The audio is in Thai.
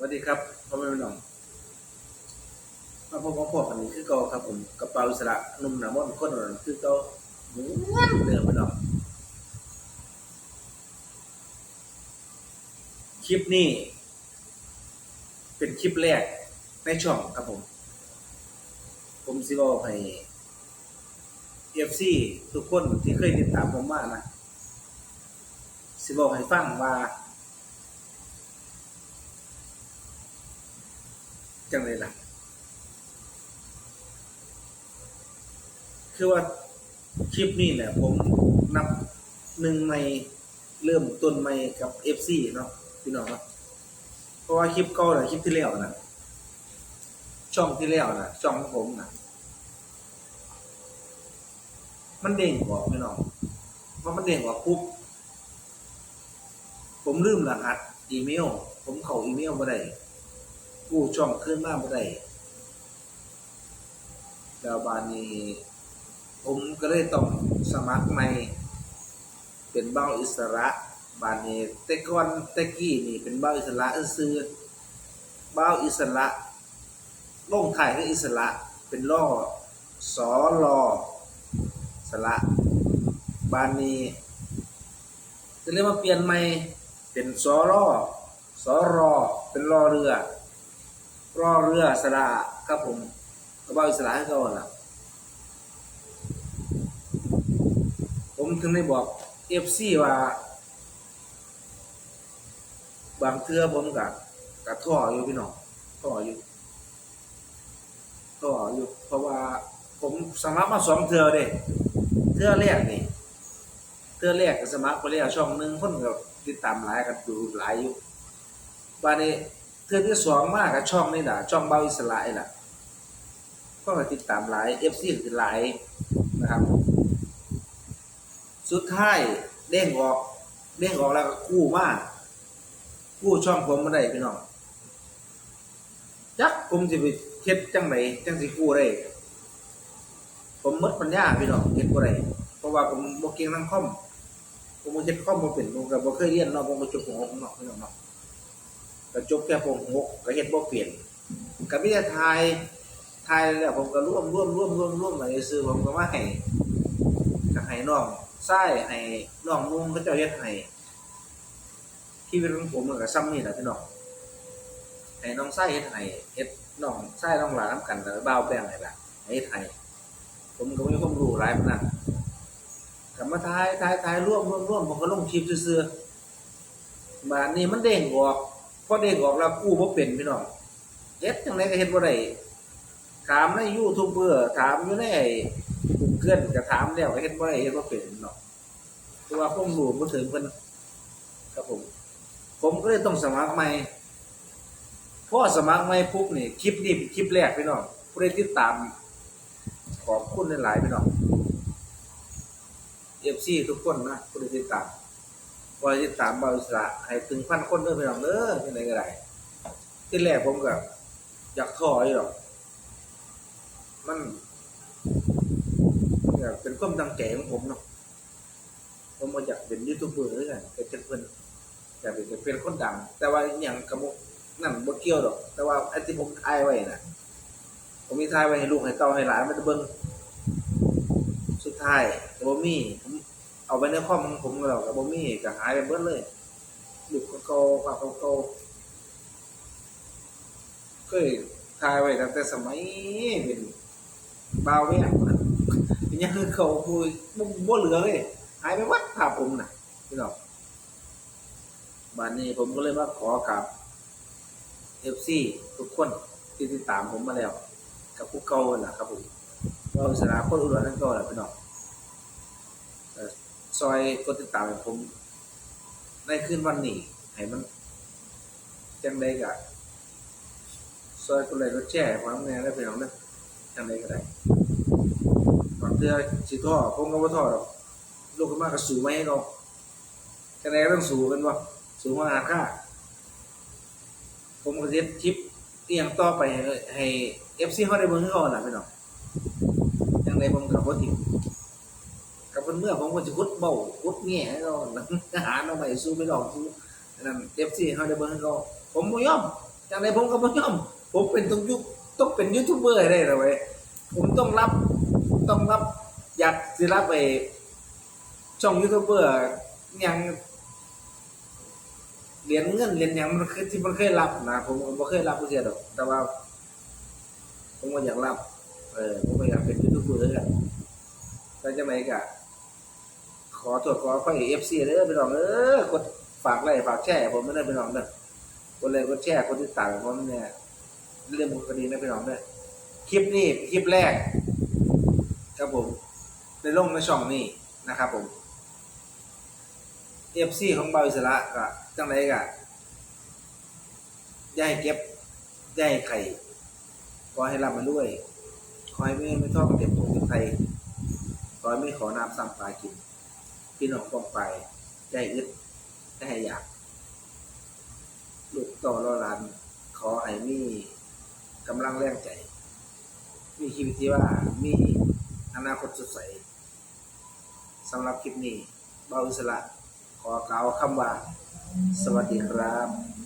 สวัสดีครับพ่อแม่พี่น้องมาพบกับพวกอันนี้คือเก่าครับ ผมกระเป๋าอิสระนุ่มหนามอนคนนั้นคือเก่าเหมือนเดิมพี่น้องคลิปนี้ เป็นคลิปแรกในช่องครับผม ผมสิบอกให้ FC ทุกคนที่เคยติดตามผมมานะสิบอกให้ฟังว่า จังเลยล่ะ คือว่าคลิปนี้แหละผมนับหนึ่งใหม่เริ่มต้นใหม่กับ FC เนาะพี่น้องเนาะเพราะว่าคลิปเก่าน่ะคลิปที่แล้วน่ะช่องที่แล้วน่ะช่องของผมน่ะมันเด้งออกพี่น้องพอมันเด้งออกปุ๊บผมลืมรหัสอีเมล ผมเข้าอีเมลบ่ได้ กู้ช่องขึ้นมาบ่ได้แล้วบานนี้ ผมก็เลยต้องสมัครใหม่ เป็นเบ้าอิสระ บานนี้แต่ก่อนแต่กี้นี่เป็นเบ้าอิสระซื่อเบ้าอิสระลงถ่ายคืออิสระเป็นล่อสอลอสระบานนี้ก็เลยมาเปลี่ยนใหม่เป็นสอรอสอรอเป็นรอเรือ รอเรือสระครับผมกระเป๋าอิสระให้เขาน่ะ ผมถึงได้บอกเอฟซีว่า บางเทื่อผมกับกับท่ออยู่พี่น้องท่ออยู่ท่ออยู่เพราะว่าผมสมัครมาสองเทื่อเด้เทื่อแรกนี่เทื่อแรกก็สมัครไปแล้วช่องหนึ่งคนก็ติดตามหลายกันดูหลายอยู่บาดนี้ เทือที่สองมากกับช่องนี่แหละช่องเบาอิสระนี่แหละก็มาติดตามหลายเอฟซีคือหลายนะครับ สุดท้ายเด้งออกเด้งออกแล้วก็กู้มากกู้ช่องผมมาได้พี่น้องจักผมจะไปเฮ็ดจังไหนจังสิกู้ได้ผมมดปัญญาพี่น้องเฮ็ดบ่ได้เพราะว่าผมบ่เก่งทางคอมผมบ่เฮ็ดคอมบ่เป็นผมก็บ่เคยเรียนเนาะผมก็จบของผมเนาะพี่น้องเนาะ ก็จบแค่ผมหกก็เฮ็ดบ่เปลี่ยนก็มีแต่ทายทายแล้วผมก็ร่วมร่วมร่วมร่วมร่วมไปซื้อผมก็มาให้ก็ให้น้องชายให้น้องนุ่งเขาเจ้าเฮ็ดให้ชีวิตของผมเหมันก็ซ้ำนี่แหละพี่น้องให้น้องชายเฮ็ดให้เฮ็ดน้องชายน้องหลานนำกันแล้วบ่าวแป้งให้ล่ะให้เฮ็ดให้ผมก็บ่มีความรู้หลายปานนั้นก็มาทายทายทายร่วมร่วมร่วมผมก็ลงคลิปซื่อๆบาดนี้มันเด้งออก พอเด้งออกแล้วกู้บ่เป็นพี่น้องเฮ็ดจังไดก็เฮ็ดบ่ได้ถามในยูทูบเบอร์ถามอยู่ในกูเกิลก็ถามแล้วก็เฮ็ดบ่ได้เฮ็ดบ่เป็นเนาะเพราะว่าผมรู้บ่ถึงเพิ่นครับผม ผมก็เลยต้องสมัครใหม่พอสมัครใหม่ปุ๊บนี่คลิปนี้เป็นคลิปแรกพี่น้องผู้ใดติดตาม ขอบคุณหลายๆพี่น้อง FC ทุกคนนะผู้ใดติดตาม บริติดตามบริษัทให้ถึงพันคนเด้อพี่น้องเด้อที่ไหนก็ได้ที่แรกผมก็อยากท่ออยู่หรอกมันอยากเป็นความตั้งใจของผมเนาะผมมาอยากเป็นยูทูบเบอร์ด้วยกันเป็นเพื่อนอยากเป็นเป็นคนดัง แต่ว่าอย่างกระมุนั่นบ่เกี่ยวดอก แต่ว่าไอ้ที่ผมถ่ายไว้น่ะ ผมมีถ่ายไว้ให้ลูกให้เต้าให้หลานมันจะเบิ่งสุดท้ายแต่บ่มีผม เอาไปในคอมของผมก็แล้วกับบ่มีก็หายไปเบิดเลยลูกเก่าภาพเก่าเคยถ่ายไว้ตั้งแต่สมัยเป็นบ่าวแว่งพุ่นน่ะเป็นยังเขาพูดบ่บ่เหลือเลยหายไปวัดภาพผมน่ะพี่น้องบัดนี้ผมก็เลยมาขอกับ FC ทุกคนที่ติดตามผมมาแล้ว กับผู้เก่านั่นล่ะครับผมเราสนาคนอุดรทั้งเก่าแหละพี่น้อง ซอยกดติดตามให้ผมในคืนวันนี้ให้มันจังได้ก็ซอยกดไลค์กดแชร์ให้ผมแน่ได้พี่น้องเด้อจังได้ก็ได้ก่อนเทื่อสิท้อผมก็บ่ท้อดอกลูกขึ้นมาก็สู้มาให้เนาะจังไดก็ต้องสู้กันบ่สู้มาหาค่าผมก็เฮ็ดคลิปเอียงต่อไปให้ให้ FC เฮาได้เบิ่งเก่าน่ะพี่น้องจังได้ผมก็บ่ทิ้ง กับเพิ่นเมื่อผมก็สิขุดเบาขุดแง่ให้เขาหาหน่อไม้สู้ไม่ดอกสู้อันนั่น FC เฮาได้เบิ่งให้เขาผมบ่ยอมจังไดผมก็บ่ยอม ผมเป็นต้องยุต้องเป็นยูทูบเบอร์ได้เลยผมต้องรับต้องรับอยากสิรับไอ้ช่องยูทูบเบอร์ยังเหรียญเงินเหรียญยังมันคือที่มันเคยรับนะผมก็บ่เคยรับเพื่อดอกแต่ว่า ผมก็อยากรับ เออผมก็อยากเป็นยูทูบเบอร์กันแต่จังไดก็ อโทษขออภัย FC เด้อพี่น้องเออกดฝากไลค์ฝากแชร์ให้ผมไม่ได้พี่น้องเด้อกดไลค์กดแชร์กดติดตามผมเนี่ยเรื่องบุคดีนะพี่น้องเด้อคลิปนี้คลิปแรกครับผมในลงในช่องนี้นะครับผม FC ของเบาอิสระก็จังไดก็อย่าให้เก็บอย่าให้ไข่ขอให้รับมาด้วยขอให้ไม่ไม่ทองเก็บตรงเก็บไข่ขอให้ไม่ขอน้ำซ้ำปลากิน พี่น้องกองไปใจอึดใจอยาก ลูกต่อรอหลาน ขอให้มีกำลังแรงใจ มีชีวิตที่ว่ามีอนาคตสดใสสำหรับคลิปนี้เบาอิสระ ขอกล่าวคำว่า สวัสดีครับ